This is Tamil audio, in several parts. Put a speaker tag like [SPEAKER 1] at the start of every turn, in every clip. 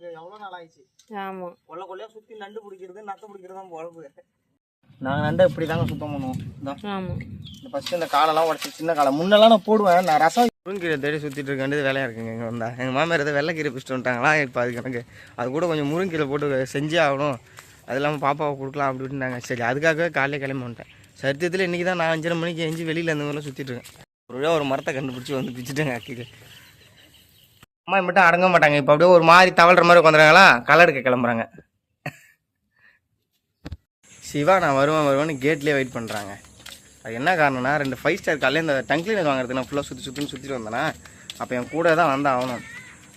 [SPEAKER 1] நமக்கு எவ்வளோ நாள் ஆயிடுச்சு?
[SPEAKER 2] ஆமாம்
[SPEAKER 1] கொல்ல கொல்லையா சுற்றி நண்டு பிடிக்கிறது நத்தை பிடிக்கிறது தான் பொழப்பு நாங்கள் நண்டை இப்படி தாங்க சுத்தம் பண்ணுவோம். இதான்.
[SPEAKER 2] ஆமாம்
[SPEAKER 1] இந்த ஃபஸ்ட்டு இந்த காலெல்லாம் உடச்சி சின்ன காலை முன்னெல்லாம் நான் போடுவேன். நான் ரசம் முருங்கீரை தேடி சுற்றிட்டு இருக்க வேண்டியது வேலையாக இருக்குங்க. இங்கே வந்தா. எங்கள் மாமியார் எதாவது வெள்ளைக்கீரை பிடிச்சிட்டு வந்துட்டாங்களா? இப்போ அதுக்கு எனக்கு அது கூட கொஞ்சம் முருங்கீரை போட்டு செஞ்சே ஆகணும். அது இல்லாமல் பாப்பாவை கொடுக்கலாம் அப்படி இப்படின்னாங்க. சரி அதுக்காகவே காலையில் கிளம்பி வந்துட்டேன். சத்தியத்தில் இன்றைக்கி தான் நான் அஞ்சரை மணிக்கு எஞ்சி வெளியில் இந்த மாதிரிலாம் சுற்றிட்டு இருக்கேன். ஒரு ஒரு மரத்தை கண்டுபிடிச்சி வந்து பிச்சுட்டேங்க அக்கிக்கு. அம்மா மட்டும் அடங்க மாட்டாங்க. இப்போ அப்படியே ஒரு மாதிரி தவழ்கிற மாதிரி உட்காந்துறாங்களா களை எடுக்க கிளம்புறாங்க. சிவா நான் வருவேன் வருவேன்னு கேட்லேயே வெயிட் பண்ணுறாங்க அது என்ன காரணம்னா ரெண்டு ஃபைவ் ஸ்டார் காலையில் இந்த டங் கிளீனர் வாங்குறதுக்கு நான் ஃபுல்லாக சுற்றி சுற்றின்னு சுற்றிட்டு வந்தேன்னா அப்போ என் கூட தான் வந்து ஆகணும்.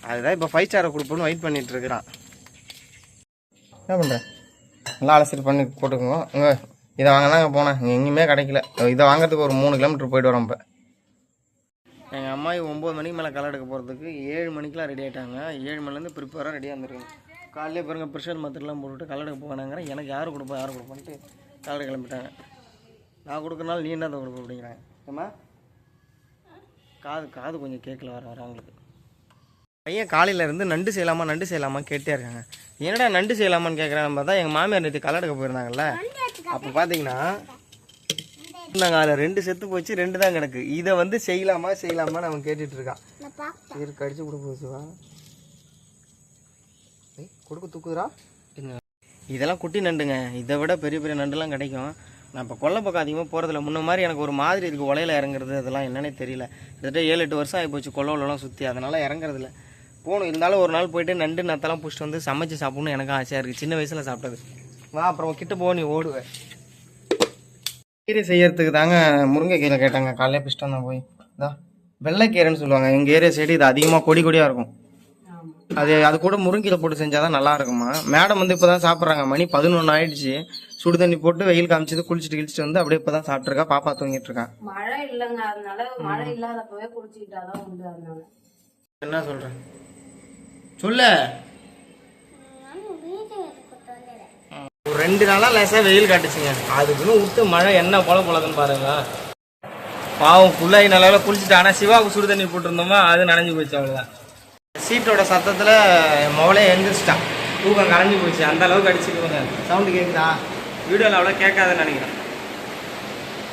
[SPEAKER 1] அதுதான் இப்போ ஃபைவ் ஸ்டாரை கொடுப்போன்னு வெயிட் பண்ணிட்டு இருக்கிறான். என்ன பண்ணுறேன் நல்லா அலசிட்டு பண்ணி போட்டுக்கோங்க. இங்கே இதை வாங்கினாங்க போனேன். இங்கே எங்கேயுமே கிடைக்கல. இதை வாங்குறதுக்கு ஒரு மூணு கிலோமீட்டர் போயிட்டு வரோம் இப்போ. எங்கள் அம்மா ஒம்பது மணிக்கு மேலே களை எடுக்க போகிறதுக்கு ஏழு மணிக்கெலாம் ரெடி ஆகிட்டாங்க ஏழு மணிலேருந்து ப்ரிப்பேராக ரெடியாக இருந்திருக்காங்க. காலையிலே பாருங்கள் ப்ரெஷர் மாத்திரலாம் போட்டுட்டு களை எடுக்க போனாங்கிற எனக்கு யார் கொடுப்பா யார் கொடுப்பான்ட்டு களை கிளம்பிட்டாங்க. நான் கொடுக்கறனால நீ என்ன கொடுப்ப அப்படிங்கிறாங்க. ஏம்மா? காது காது கொஞ்சம் கேட்கல வர வர அவங்களுக்கு. பையன் காலையிலேருந்து நண்டு செய்யலாமா நண்டு செய்யலாமா கேட்டே இருக்காங்க. என்னடா நண்டு செய்யலாமான்னு கேட்குறேன் பார்த்தா எங்கள் மாமியார் நேற்று களை எடுக்க போயிருந்தாங்கல்ல? அப்போ பார்த்தீங்கன்னா நாங்கள் அதில் ரெண்டு செத்து போச்சு ரெண்டு தான் கிடக்கு. இதை வந்து செய்யலாமா செய்யலாமான்னு அவன் கேட்டுட்டு இருக்கான். இரு கடிச்சு கொடுக்க ஏய் கொடுக்க தூக்குதுடா. இருங்க. இதெல்லாம் குட்டி நண்டுங்க. இதை விட பெரிய பெரிய நண்டுலாம் கிடைக்கும். நான் இப்போ கொல்லை பக்கம் அதிகமாக போகிறதில்ல முன்ன மாதிரி எனக்கு ஒரு மாதிரி இருக்குது உலையில இறங்குறது அதெல்லாம் என்னன்னே தெரியல. கிட்டத்தட்ட ஏழு எட்டு வருஷம் ஆகிப்போச்சு கொல்லவெல்லாம் சுற்றி அதனால் இறங்குறதில்ல. போகணும் இருந்தாலும் ஒரு நாள் போயிட்டு நண்டு நத்தெல்லாம் பிடிச்சிட்டு வந்து சமைச்சு சாப்பிடணும்னு எனக்கு ஆசையாக இருக்குது சின்ன வயசில் சாப்பிட்டது. வா அப்புறம் கிட்ட போ நீ ஓடுவேன் கீரை செய்யறதுக்கு தாங்க முருங்கைக்கீரை கேட்டாங்க. காலையில பிடிச்சிட்டு வந்தேன் போய். இதா வெள்ளைக்கீரைன்னு சொல்லுவாங்க. எங்கள் ஏரியா சைடு இது அதிகமாக கொடி கொடியாக இருக்கும். அது அது கூட முருங்கீரை போட்டு செஞ்சாதான் நல்லா இருக்குமா? மேடம் வந்து இப்போதான் சாப்பிட்றாங்க. மணி பதினொன்று ஆயிடுச்சு. சுடு தண்ணி போட்டு வெயில் காமிச்சது குளிச்சுட்டு கிழிச்சிட்டு வந்து அப்படியே இப்போதான் சாப்பிட்ருக்கா பாப்பா தூங்கிட்டு இருக்கா.
[SPEAKER 2] மழை இல்லைங்க. அதனால மழை இல்லாதப்பவே குடிச்சிக்கிட்டாதான் உண்டு அதனால.
[SPEAKER 1] என்ன சொல்றேன் சொல்லு ஒரு ரெண்டு நாளா லேசா வெயில் காட்டுச்சுங்க. அதுக்குன்னு விட்டு மழை என்ன போல போலதுன்னு பாருங்க. பாவம் புள்ளாய் நல்லா குளிச்சுட்டு ஆனா சிவாவுக்கு சுடு தண்ணி போட்டிருந்தோமா அது நனைஞ்சு போச்சு அவ்வளவுதான். சீட்டோட சத்தத்துல என் மவளே எந்திரிச்சிட்டான் தூக்கம் கரைஞ்சு போச்சு. அந்த அளவுக்கு அடிச்சுக்கோங்க சவுண்டு கேக்குதா? வீடியோவில் அவ்வளோ கேட்காதுன்னு நினைக்கிறேன்.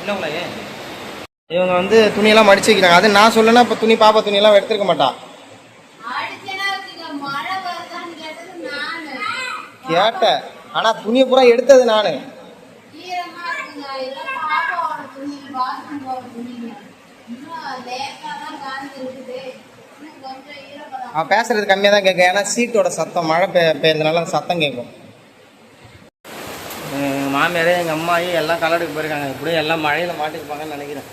[SPEAKER 1] என்ன இவங்க வந்து துணியெல்லாம் மடிச்சு வைக்கிறாங்க. அது நான் சொல்லனா இப்போ துணி பாப்பா துணியெல்லாம் எடுத்துருக்க மாட்டா. கேட்டேன். ஆனா துணியை பூரா எடுத்தது நானு. அவன் பேசுறது கம்மியாக தான் கேட்கும். ஏன்னா சீட்டோட சத்தம் மழை பெய் பெய்யறதுனால சத்தம் கேட்கும். எங்கள் மாமியாரே எங்கள் அம்மாயும் எல்லாம் கலடுக்கு போயிருக்காங்க. இப்படியே எல்லாம் மழையில் மாட்டிருப்பாங்கன்னு நினைக்கிறேன்.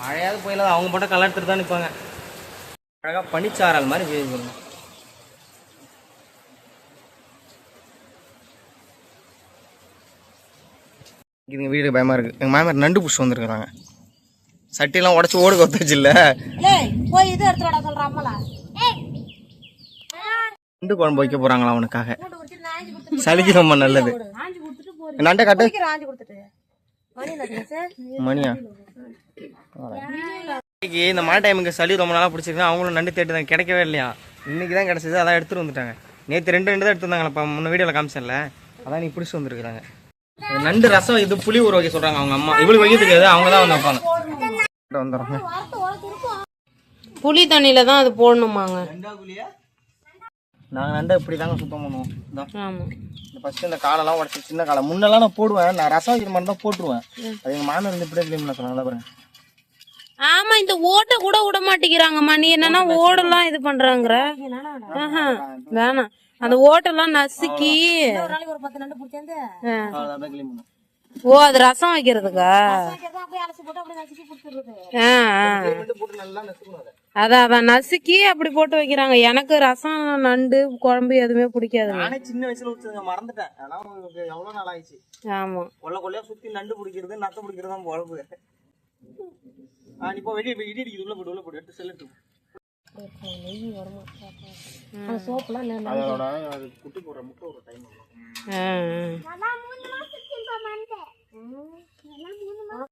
[SPEAKER 1] மழையாவது போயில அவங்க மட்டும் எடுத்துட்டு தான் நிற்பாங்க அழகாக பனிச்சாரல் மாதிரி பெய்யுங்க இதுங்க வீடு பயமா இருக்கு. எங்க மாமியார் நண்டு புஷ் வந்திருக்காங்க சட்டியெல்லாம் உடச்சு ஓடு கொத்தாச்சு இல்ல நண்டு குழம்பு வைக்க போறாங்களா அவனுக்காக? சளிக்கு ரொம்ப நல்லது. நண்டை கட்டு. மணியா? இன்னைக்கு இந்த மழை டைமுக்கு சளி ரொம்ப நாளாக பிடிச்சிருக்கு அவங்களும் நண்டு தேட்டு தான் கிடைக்கவே இல்லையா? இன்னைக்கு தான் கிடச்சிது அதான் எடுத்துட்டு வந்துட்டாங்க. நேற்று ரெண்டு ரெண்டு தான் எடுத்து வந்தாங்களா இப்போ முன்ன வீடியோவில் காமிச்சேன்ல. அதான் நீ பிடிச்சி வந்துருக்குறாங்க. நண்டு ரசம் இது புளி ஊற வைக்க சொல்கிறாங்க அவங்க அம்மா. இவளுக்கு வைக்க தெரியாது அவங்க தான் வந்து வைப்பாங்க. வந்துடுறாங்க
[SPEAKER 2] புளி தண்ணியில தான் அது போடணுமாங்க.
[SPEAKER 1] நாங்கள் நண்டை இப்படி தாங்க சுத்தம் பண்ணுவோம். இதான்.
[SPEAKER 2] ஆமா.
[SPEAKER 1] இந்த ஃபஸ்ட்டு இந்த காலெல்லாம் உடச்சி சின்ன காலை. முன்னெல்லாம் நான் போடுவேன். நான் ரசம் வைக்கிற மாதிரி தான் போட்டுருவேன். அது எங்கள் மாமன் வந்து இப்படியே க்ளீன் பண்ண சொன்னாங்க பாருங்க.
[SPEAKER 2] ஆமா இந்த ஓட்டை கூட விட மாட்டேங்கிறாங்கம்மா. நீ என்னன்னா ஓடெல்லாம் இது பண்றாங்கற. வேணாம். அந்த ஓட்டெல்லாம் நசுக்கி. ஓ அது ரசம் வைக்கிறதுக்கா? ஆ, ஆ.
[SPEAKER 1] ரெண்டு போட்டு நல்லா நசுக்கணும் அதை
[SPEAKER 2] அதான் அதான். நசுக்கி அப்படி போட்டு வைக்கிறாங்க. எனக்கு ரசம் நண்டு குழம்பு எதுவுமே பிடிக்காதுங்க.
[SPEAKER 1] நானே சின்ன வயசுல ஊத்துங்க மறந்துட்டேன். உங்களுக்கு எவ்வளவு நாள் ஆயிடுச்சு?
[SPEAKER 2] ஆமா.
[SPEAKER 1] கொல்ல கொல்லையா சுத்தி நண்டு பிடிக்கிறது நத்த பிடிக்கிறது தான் நீ இப்போ வெளியே இடி அடிக்குது. உள்ள போட்டு உள்ள போட்டு எடுத்து செல்லட்டு அதோட அது குட்டி போடுற முட்டை ஒரு டைம்
[SPEAKER 2] ஆ, ஆ.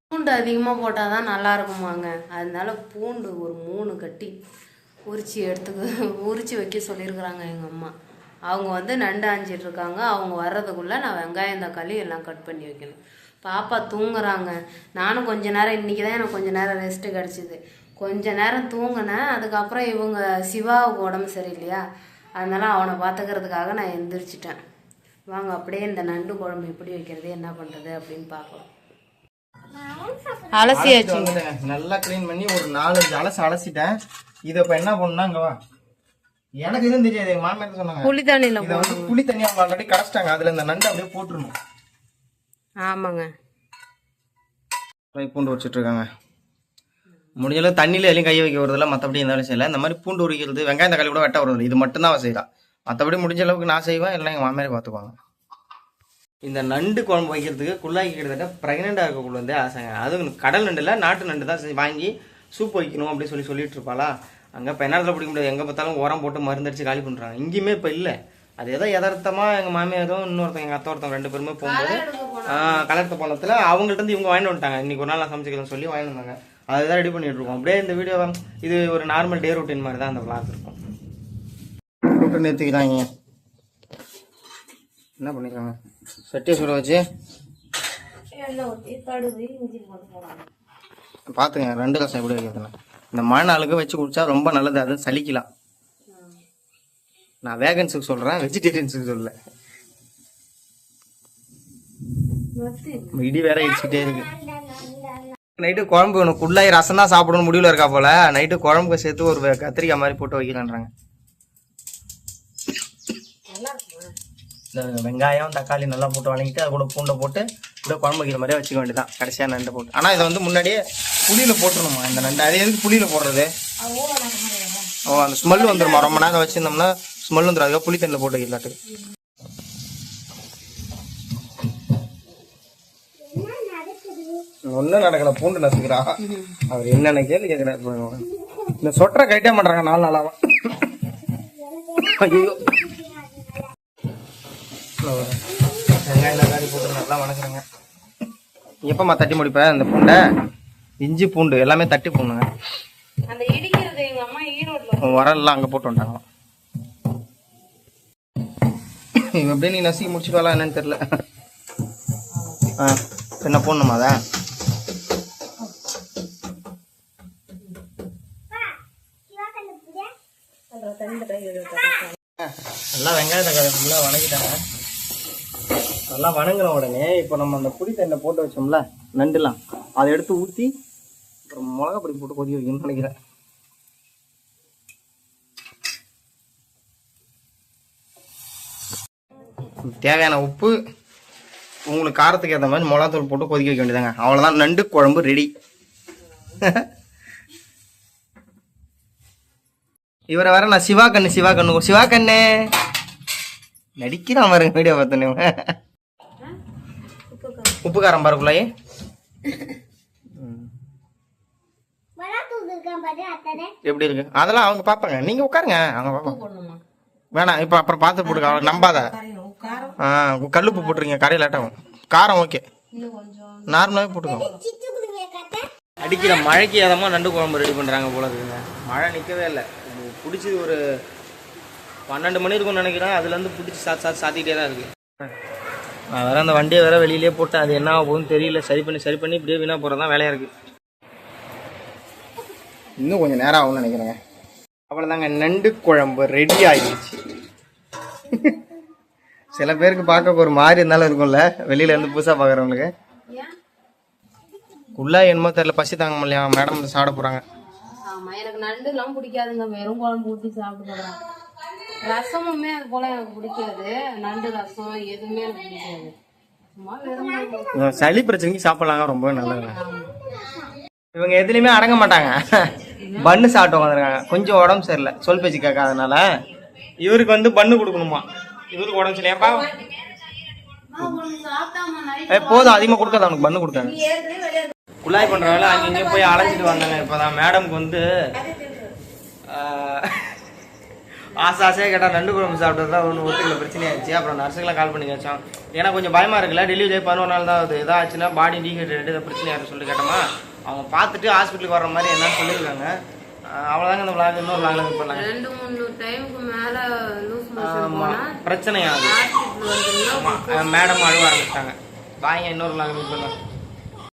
[SPEAKER 2] பூண்டு அதிகமாக போட்டால் தான் நல்லா இருக்குமாங்க அதனால பூண்டு ஒரு மூணு கட்டி உரிச்சு எடுத்துக்க உரிச்சு வைக்க சொல்லியிருக்கிறாங்க எங்கள் அம்மா. அவங்க வந்து நண்டு ஆஞ்சிட்டு இருக்காங்க. அவங்க வர்றதுக்குள்ள நான் வெங்காயம் தக்காளி எல்லாம் கட் பண்ணி வைக்கணும். பாப்பா தூங்குறாங்க. நானும் கொஞ்ச நேரம் இன்னைக்கு தான் எனக்கு கொஞ்ச நேரம் ரெஸ்ட் கிடச்சிது. கொஞ்ச நேரம் தூங்கினேன். அதுக்கப்புறம் இவங்க சிவாவுக்கு உடம்பு சரியில்லையா? அதனால அவனை பார்த்துக்கிறதுக்காக நான் எந்திரிச்சிட்டேன். வாங்க அப்படியே இந்த நண்டு குழம்பு எப்படி வைக்கிறது என்ன பண்ணுறது அப்படின்னு பார்க்கலாம். அலசியாச்சு
[SPEAKER 1] வந்துட்டேங்க. நல்லா க்ளீன் பண்ணி ஒரு நாலஞ்சு அலசு அலசிட்டேன். இதை இப்போ என்ன பண்ணணும்னா இங்க வா. எனக்கு எதுவும் தெரியாது. எங்க மாமியார் சொன்னாங்க?
[SPEAKER 2] புளி தண்ணியில்
[SPEAKER 1] இதை வந்து புளி தண்ணி அவங்க ஆல்ரெடி கரைச்சிட்டாங்க. அதுல இந்த நண்டு அப்படியே போட்டுருணும்
[SPEAKER 2] ஆமாங்க.
[SPEAKER 1] பூண்டு வச்சுட்டு இருக்காங்க. முடிஞ்சளவு தண்ணியில் எதையும் கை வைக்க வரதில்ல மற்றபடி எந்த வேலையும் செய்யல. இந்த மாதிரி பூண்டு உரிக்கிறது வெங்காயம் தக்காளி கூட வெட்ட வரதில்லை இது மட்டும் தான் அவன் செய்யலாம் மற்றபடி முடிஞ்ச அளவுக்கு நான் செய்வேன். இல்லை எங்கள் மாமியார் பார்த்துக்குவாங்க இந்த நண்டு குழம்பு வைக்கிறதுக்கு குள்ளாக்கி கிட்டத்தட்ட ப்ரெக்னெண்ட்டாக இருக்கக்குள்ள இருந்தே ஆசைங்க. அதுவும் கடல் நண்டுல நாட்டு நண்டு தான் வாங்கி சூப் வைக்கணும் அப்படின்னு சொல்லி சொல்லிட்டு இருப்பாளா? அங்கே பெண்ணாடத்தில் பிடிக்க முடியாது எங்கே பார்த்தாலும் உரம் போட்டு மருந்தடிச்சு காலி பண்ணுறாங்க இங்கேயுமே இப்போ இல்லை. அது ஏதோ யதார்த்தமாக எங்கள் மாமியாரும் இன்னொருத்தங்க எங்கள் அத்தை ஒருத்தவங்க ரெண்டு பேருமே போகும்போது கலர்த்த போனத்தில் அவங்கள்ட்ட இருந்து இவங்க வாங்கிட்டு வந்துட்டாங்க. இன்னைக்கு ஒரு நாள் நான் சமைச்சிக்கலாம்னு சொல்லி வாங்கிட்டு வந்தாங்க. அதுதான் ரெடி பண்ணிட்டு இருக்கோம் அப்படியே இந்த வீடியோ இது ஒரு நார்மல் டே ரொட்டீன் மாதிரி தான் அந்த vlog இருக்கும். ரொட்டீன் ஏற்றிக்கிறாங்க என்ன பண்ணிருக்காங்க? சட்டியை சுட வச்சு. பார்த்துங்க ரெண்டு ரசம் எப்படி வைக்கிறதுன்னு இந்த மழை நாளுக்கு வச்சு குடிச்சா ரொம்ப நல்லது. அது சலிக்கலாம் நான் வேகன்ஸுக்கு சொல்கிறேன் வெஜிடேரியன்ஸுக்கு சொல்லல. இடி வேற இடிச்சுட்டே இருக்கு. நைட்டு குழம்பு வேணும் குள்ளாய் ரசம் தான் சாப்பிடணும் முடிவில் இருக்கா போல. நைட்டு குழம்புக்கு சேர்த்து ஒரு கத்திரிக்காய் மாதிரி போட்டு வைக்கலான்றாங்க. வெங்காயம் தக்காளி நல்லா போட்டு வணங்கிட்டு அது கூட பூண்டை போட்டு இப்படியே குழம்பு வைக்கிற மாதிரியே வச்சுக்க வேண்டியதான் கடைசியாக நண்டு போட்டு. ஆனால் இதை வந்து முன்னாடியே புளியில் போட்டுருணுமா இந்த நண்டு அது எதுக்கு புளியில் போடுறது. ஓ அந்த ஸ்மெல் வந்துருமா? ரொம்ப நேரம் வச்சிருந்தோம்னா ஸ்மெல் வந்துடும் அதுக்காக புளி தண்ணியில் போட்டு வைக்கலாட்டுக்கு ஒன்றும் நடக்கல பூண்டு நசுக்கிறா. அவர் என்னென்ன கேள்வி கேட்குறாரு இந்த சொட்டரை கட்டே மாட்டாங்க நாலு நாளாவா? ஐயோ. வெங்காயம் தக்காளி போட்டு நல்லா வணக்குறேங்க. எப்பமா தட்டி முடிப்பேன் இந்த பூண்டை? இஞ்சி பூண்டு எல்லாமே தட்டி
[SPEAKER 2] ஈரோட்ல.
[SPEAKER 1] உரல்லாம் அங்கே போட்டு வந்துட்டாங்க. இவன் அப்படியே நீ நசுக்கி முடிச்சுட்டு என்னன்னு தெரியல. ஆ இப்ப என்ன போடணுமா அதை? வெங்காய தக்காளி ஃபுல்லாக வணக்கிட்டாங்க. நல்லா வணங்கின உடனே இப்போ நம்ம அந்த புளி தண்ணை போட்டு வச்சோம்ல நண்டுலாம் அதை எடுத்து ஊற்றி அப்புறம் மிளகா பொடி போட்டு கொதி வைக்கணும்னு நினைக்கிறேன். தேவையான உப்பு உங்களுக்கு காரத்துக்கு ஏற்ற மாதிரி மிளகாத்தூள் போட்டு கொதிக்க வைக்க வேண்டியதாங்க அவ்வளோதான் நண்டு குழம்பு ரெடி. இவரை வேற நான் சிவா கண்ணு சிவா கண்ணு சிவா கண்ணு. நடிக்கிறான் பாருங்க வீடியோ பார்த்தோன்னே உப்பு காரம் பாருக்குள்ளாயே. எப்படி இருக்கு? அதெல்லாம் அவங்க பார்ப்பாங்க. நீங்க உட்காருங்க. அவங்க பார்ப்பாங்க. வேணாம் இப்போ அப்புறம் பார்த்து போட்டுக்க அவளை நம்பாத. ஆ கல்லுப்பு போட்டுருங்க. கரையில் ஆட்டம். காரம் ஓகே. நார்மலாகவே போட்டுக்கோ அடிக்கிற மழைக்கு ஏதமா நண்டு குழம்பு ரெடி பண்ணுறாங்க போல இருக்குங்க. மழை நிற்கவே இல்லை. பிடிச்சது ஒரு பன்னெண்டு மணி இருக்கும்னு நினைக்கிறேன். அதுலேருந்து பிடிச்சி சாத்து சாத்து சாத்திக்கிட்டே தான் இருக்கு. நான் வேற அந்த வண்டியை வேற வெளியிலே போட்டேன். அது என்ன ஆக போகுதுன்னு தெரியல. சரி பண்ணி சரி பண்ணி இப்படியே வீணாக போகிறது தான் வேலையாக இருக்கு. இன்னும் கொஞ்சம் நேரம் ஆகும்னு நினைக்கிறேங்க. அவ்வளோதாங்க நண்டு குழம்பு ரெடி ஆகிடுச்சு சில பேருக்கு பார்க்க ஒரு மாதிரி இருந்தாலும் இருக்கும்ல. வெளியில இருந்து புதுசாக பார்க்குறவங்களுக்கு. உள்ளா என்னமோ தெரியல. பசி தாங்க முடியலையா மேடம் வந்து சாப்பிட போகிறாங்க
[SPEAKER 2] ஆமா எனக்கு நண்டு எல்லாம் பிடிக்காதுங்க. வெறும் குழம்பு ஊற்றி சாப்பிட்டு போடுறேன் ரசமுமே அது போல எனக்கு பிடிக்காது. நண்டு ரசம் எதுவுமே எனக்கு பிடிக்காது. சும்மா வெறும் குழம்பு.
[SPEAKER 1] சளி பிரச்சனைக்கு சாப்பிட்லாங்க ரொம்ப நல்லதுங்க. இவங்க எதுலையுமே அடங்க மாட்டாங்க. பன்னு சாப்பிட்டு வந்துருக்காங்க. கொஞ்சம் உடம்பு சரியில்லை. சொல் பேச்சு கேட்காதனால இவருக்கு வந்து பன்னு கொடுக்கணுமா? இவருக்கு உடம்பு சரியில்லையாப்பா ஏ போதும். அதிகமாக கொடுக்காத. அவனுக்கு பண்ணு கொடுக்காங்க குழாய் பண்ற வேலை அங்கேயும் போய் அலைஞ்சிட்டு வந்தாங்க. இப்போதான் மேடம்க்கு வந்து ஆசை ஆசையாக கேட்டால் நண்டு குழம்பு சாப்பிட்டது தான் ஒன்று ஒத்துக்கல பிரச்சனையாச்சு அப்புறம் நர்ஸுக்கெல்லாம் கால் பண்ணி வச்சோம் ஏன்னா கொஞ்சம் பயமாக இருக்குல்ல டெலிவரி பதினோரு நாள் தான் ஆகுது. ஏதாச்சுன்னா பாடி டீஹைட்ரேட் ஏதாவது பிரச்சனையாக சொல்லிட்டு கேட்டோமா? அவங்க பார்த்துட்டு ஹாஸ்பிட்டலுக்கு வர மாதிரி என்னன்னு சொல்லியிருக்காங்க. அவ்வளோதாங்க இந்த விளாக் இன்னொரு விளாக் மீட் பண்ணலாங்க.
[SPEAKER 2] ரெண்டு மூணு டைமுக்கு மேல லூஸ் மோஷன்
[SPEAKER 1] ஆமா
[SPEAKER 2] போனா
[SPEAKER 1] பிரச்சனையாகுது.
[SPEAKER 2] ஹாஸ்பிட்டல் வந்துருந்தா
[SPEAKER 1] மேடம் அழுவ ஆரம்பிச்சிட்டாங்க. வாங்க இன்னொரு விளாக் பண்ணலாம்.